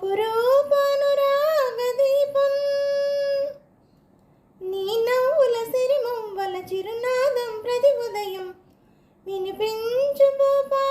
అపురూపానురాగదీపం నీ నవ్వుల వల చిరునాదం ప్రతి ఉదయం వినిపించు పోపా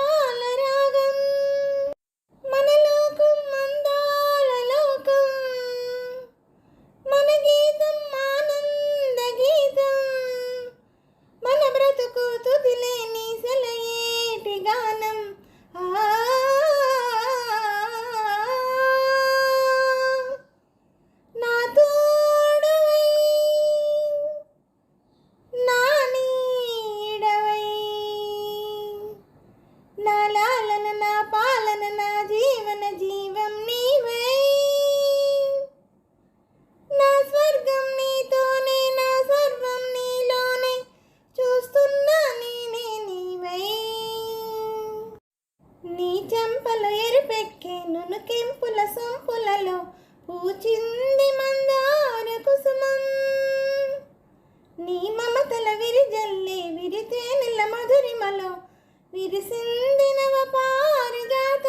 చెంపల ఎరుపెక్కే నునుకెంపుల సొంపులలో పూచింది మందార కుసుమం. నీ మమతల విరిజల్లే విరితేనెల మధురిమలో విరిసింది నవ పారిజాత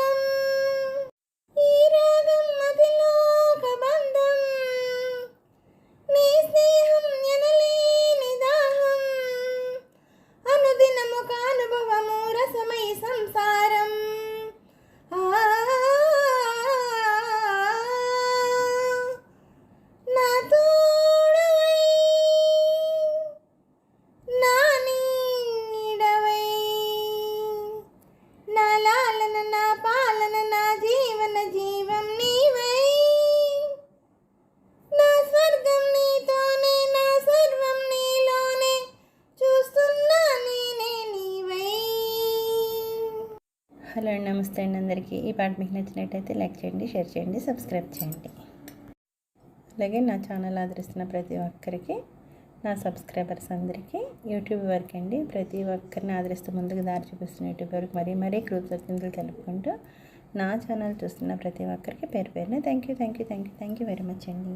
హలో అండి నమస్తే అండి అందరికీ. ఈ పాట మీకు నచ్చినట్టయితే లైక్ చేయండి షేర్ చేయండి సబ్స్క్రైబ్ చేయండి. అలాగే నా ఛానల్ ఆదరిస్తున్న ప్రతి ఒక్కరికి నా సబ్స్క్రైబర్స్ అందరికీ యూట్యూబ్ వరకు అండి ప్రతి ఒక్కరిని ఆదరిస్తూ ముందుకు దారి చూపిస్తున్న యూట్యూబ్ వరకు మరీ మరీ కృతజ్ఞతలు తెలుపుకుంటూ నా ఛానల్ చూస్తున్న ప్రతి ఒక్కరికి పేరు పేరున thank you thank you thank you thank you very much అండి.